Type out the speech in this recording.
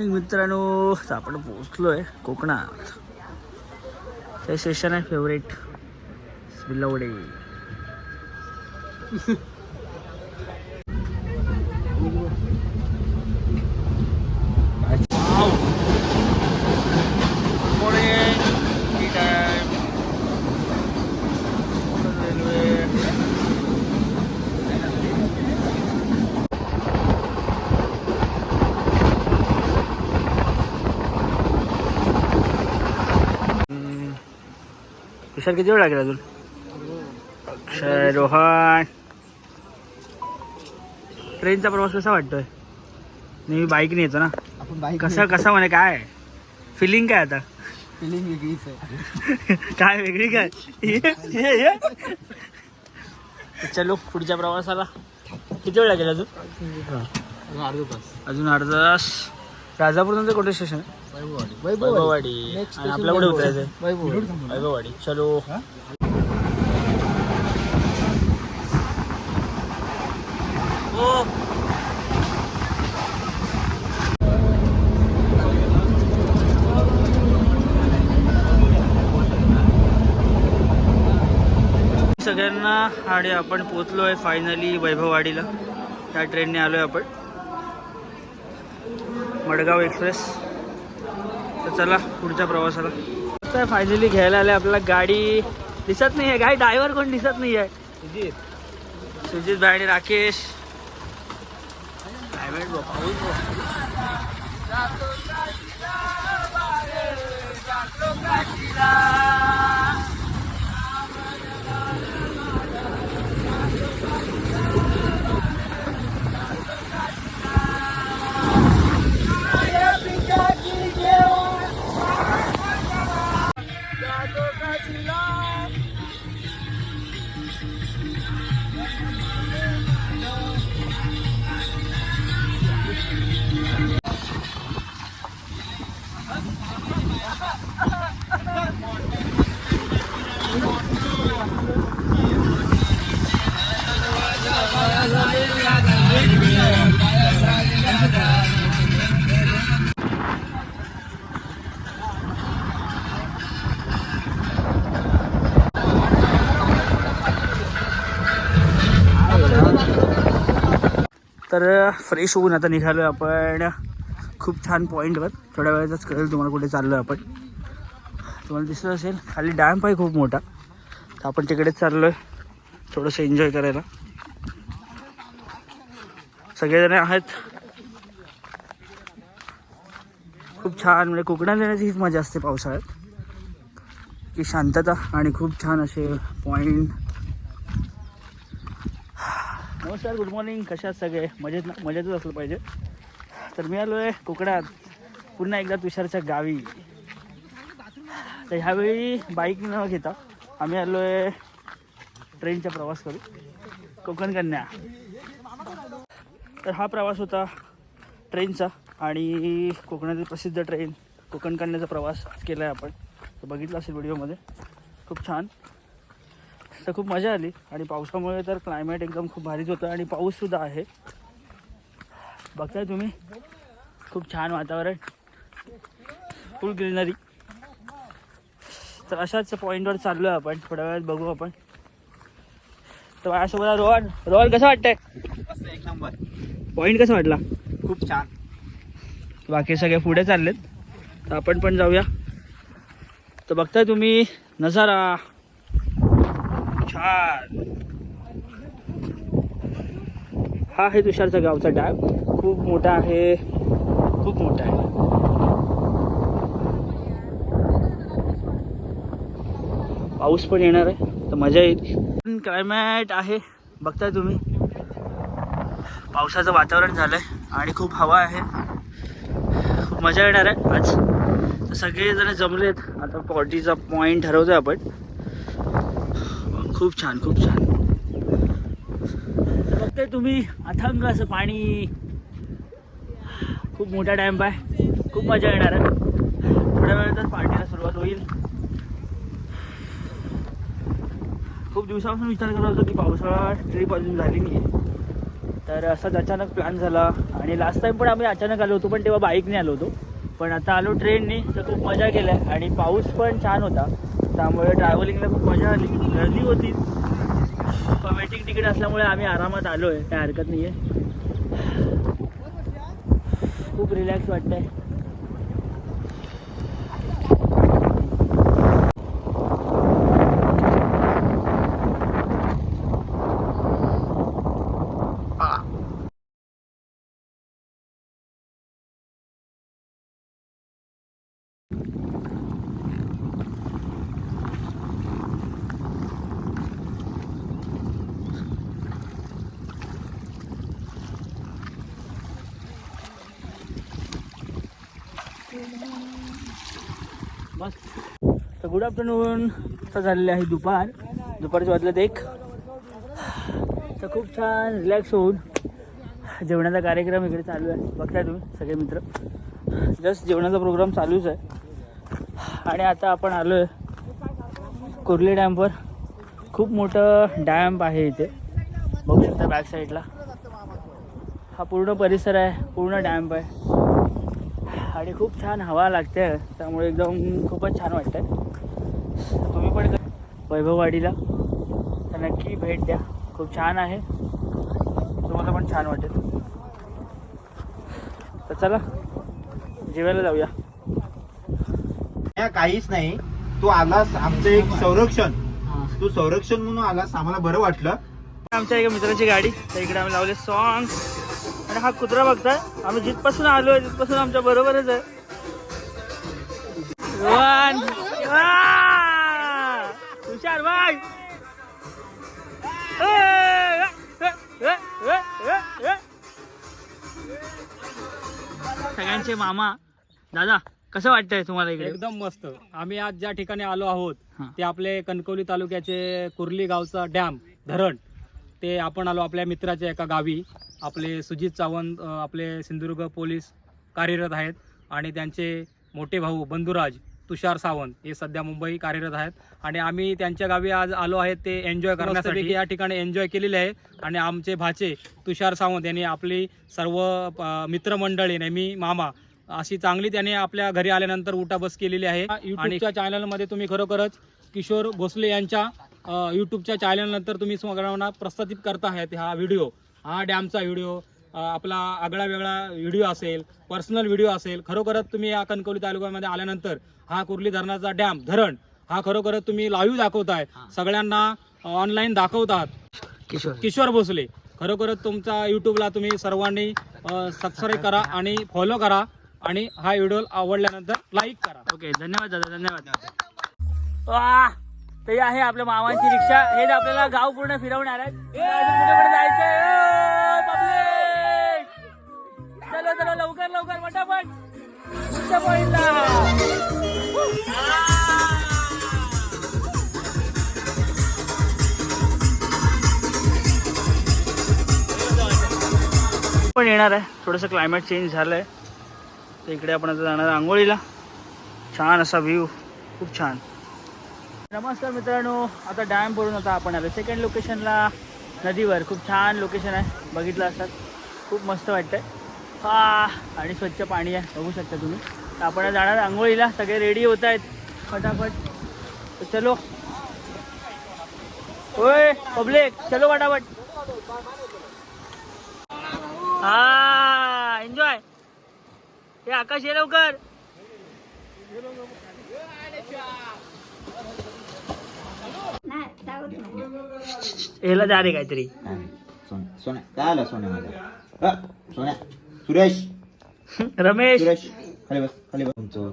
Morning मित्रांनो. आपण आपण आहे कोकणात. ते स्टेशन आहे फेवरेट बिलवडे तुषार किती वेळ लागेल अजून? अक्षय रोहन. ट्रेनचा प्रवास कसा वाटतोय? नेहमी बाईकने येतो ना? आपण बाईक कसा कसा म्हणे काय? फिलिंग काय आता? फिलिंग वेगळीच आहे. काय वेगळी काय? ये, ये, चलो पुढच्या प्रवासाला. किती वेळ लागेल अजून अर्धा तास. अजून अर्धा तास. राजापूर नंतर कुठे स्टेशन आहे? वैभववाडी. वैभववाडी. Next आणि station आपल्या कुठे वैभववाडी. उतरायचं वैभववाडी. वैभववाडी. चलो. ओ सगळ्यांना आणि आपण पोचलो आहे फायनली वैभववाडीला. त्या ट्रेनने आलो आहे आपण. मडगाव एक्सप्रेस. तर चला पुढच्या प्रवासाला. तर फायनली घ्यायला आले आपल्याला गाडी. दिसत नाही आहे गाडी ड्रायव्हर कोण दिसत नाही आहे सुजित भाई आणि राकेश. पाऊस तर फ्रेश होऊन आता निघालो आपण खूप छान पॉईंटवर थोड्या वेळातच कळेल तुम्हाला कुठे चाललो आहे आपण. तुम्हाला दिसत असेल खाली डॅम्प आहे खूप मोठा. तर आपण तिकडेच चाललो आहे थोडंसं एन्जॉय करायला. सगळेजण आहेत. खूप छान म्हणजे कोकणात येण्याची हीच मजा असते पावसाळ्यात. की शांतता आणि खूप छान असे पॉईंट नमस्कार गुड मॉर्निंग कशा सगळे? मजेत मजेतच असलं पाहिजे. तर मी आलो आहे कोकणात. पुन्हा एकदा तुषारच्या गावी. तर ह्यावेळी बाईक न घेता आम्ही आलो आहे ट्रेनचा प्रवास करू कोकण कन्या. तर हा प्रवास होता ट्रेनचा आणि कोकणातील प्रसिद्ध ट्रेन कोकण कन्याचा प्रवास केला आहे आपण. तर बघितलं असेल व्हिडिओमध्ये खूप छान. तर खूप मजा आली. आणि पावसामुळे तर क्लायमेट एकदम खूप भारीच होतं आणि पाऊससुद्धा आहे. बघताय तुम्ही? खूप छान वातावरण. फुल ग्रीनरी तर अशाच पॉईंटवर चाललो आहे आपण. थोड्या वेळात बघू आपण. तर माझ्यासोबत रोहन रोहन कसं वाटतंय? एक नंबर पॉईंट कसा वाटला? खूप छान. बाकी सगळे पुढे चाललेत. तर आपण पण जाऊया. तर बघताय तुम्ही नजारा. छान हा आहे तुषारचा गावचा डॅम खूप मोठा आहे. खूप मोठा आहे. पाऊस पण येणार आहे तर मजा येईल. क्लायमॅट आहे बघताय तुम्ही. पावसाचं वातावरण झालंय आणि खूप हवा आहे. खूप मजा येणार आहे आज. सगळेजण जमलेत. आता पॉटीचा पॉईंट ठरवतोय आपण. खूप छान खूप छान. बघते तुम्ही अथंग असं पाणी. खूप मोठा डॅम्प आहे. खूप मजा येणार आहे. थोड्या वेळातच पार्टीला सुरुवात होईल. खूप दिवसापासून विचार करत होतो की पावसाळा ट्रिप अजून झाली नाही तर असाच अचानक प्लॅन झाला. आणि लास्ट टाईम पण आम्ही अचानक आलो होतो पण तेव्हा बाईकने आलो होतो. पण आता आलो ट्रेननी तर खूप मजा केल्या आणि पाऊस पण छान होता. त्यामुळे ट्रॅव्हलिंगला खूप मजा आली. गर्दी होती. पण वेटिंग तिकीट असल्यामुळे आम्ही आरामात आलो आहे काय हरकत नाही आहे खूप रिलॅक्स वाटतंय. बस. तर गुड आफ्टरनून तर झालेलं आहे दुपार. दुपारच्या वाजल्यात एक. तर खूप छान रिलॅक्स होऊन जेवणाचा कार्यक्रम इकडे चालू आहे. बघताय तुम्ही सगळे मित्र. जस्ट जेवणाचा प्रोग्राम चालूच आहे. आणि आता आपण आलो आहे कुर्ली डॅमवर खूप मोठं डॅम्प आहे इथे. बघू शकता बॅक साईडला हा पूर्ण परिसर आहे. पूर्ण डॅम्प आहे. आणि खूप छान हवा लागते त्यामुळे एकदम खूपच छान वाटतंय. तुम्ही पण वैभववाडीला. तर नक्की भेट द्या. खूप छान आहे. तुम्हाला पण छान वाटेल. तर चला जेवायला जाऊया. या काहीच नाही. तू आलास आमचं एक संरक्षण. तू संरक्षण म्हणून आलास आम्हाला बरं वाटलं. आमच्या एका मित्राची गाडी. तर इकडे आम्ही लावले सॉंग आणि हा कुत्रा बघताय आम्ही जिथपासून आलोय तिथपासून आमच्या बरोबरच आहे. बाय सगळ्यांचे मामा दादा कसं वाटतंय तुम्हाला इकडे? एकदम मस्त. आम्ही आज ज्या ठिकाणी आलो आहोत. ते आपले कणकवली तालुक्याचे कुर्ली गावचा डॅम धरण. ते आपण आलो आपल्या मित्राच्या एका गावी. आपले सुजित सावंत आपले सिंधुदुर्ग पोलीस कार्यरत आहेत आणि त्यांचे मोठे भाऊ बंधुराज तुषार सावंत हे सध्या मुंबई कार्यरत आहेत. आणि आम्ही त्यांच्या गावी आज आलो आहेत ते एन्जॉय करण्यासाठी. या ठिकाणी एन्जॉय केलेले आहे. आणि आमचे भाचे तुषार सावंत यांनी आपली सर्व मित्रमंडळी नेहमी मामा अशी चांगली त्याने आपल्या घरी आल्यानंतर उठाबस केलेली आहे. युट्यूबच्या चॅनलमध्ये तुम्ही खरोखरच किशोर भोसले यांच्या युट्यूबच्या चॅनलनंतर तुम्ही सगळ्यांना प्रस्थापित करता आहेत हा व्हिडिओ हा डॅमचा व्हिडिओ आपला आगळा वेगळा व्हिडिओ असेल पर्सनल व्हिडिओ असेल खरोखरच तुम्ही या कणकवली तालुक्यामध्ये आल्यानंतर हा कुर्ली धरणाचा डॅम धरण हा खरोखरच तुम्ही लाईव्ह दाखवताय. सगळ्यांना ऑनलाईन दाखवतात. किशोर. किशोर भोसले खरोखरच तुमचा युट्यूबला तुम्ही सर्वांनी सबस्क्राईब करा आणि फॉलो करा आणि हा व्हिडिओ आवडल्यानंतर लाईक करा. ओके धन्यवाद दादा धन्यवाद. वा ते आहे आपल्या मामांची रिक्षा. हे आपल्याला गाव पूर्ण फिरवणार आहे जायचंय? चलो चलो लवकर लवकर पटापट. पॉईंटला पण येणार आहे. थोडंसं क्लायमेट चेंज झालं आहे तर इकडे आपण आता जाणार आंघोळीला. छान असा व्ह्यू खूप छान. नमस्कार मित्रांनो आता डॅम भरून आता आपण आलो. सेकंड लोकेशनला नदीवर. खूप छान लोकेशन आहे. बघितलं असतात खूप मस्त वाटतंय. हा आणि स्वच्छ पाणी आहे. बघू शकता तुम्ही. तर आपण जाणार आंघोळीला. सगळे रेडी होत आहेत. फटाफट. चलो. होय पब्लिक चलो फटाफट. हा एन्जॉय हे आकाश ये लवकर. याला द्या रे काहीतरी. सोन्या सोन्या. काय आलं सोन्या सोन्या. सुरेश. रमेश. सुरेश. खाली बस खाली बस. तुमचं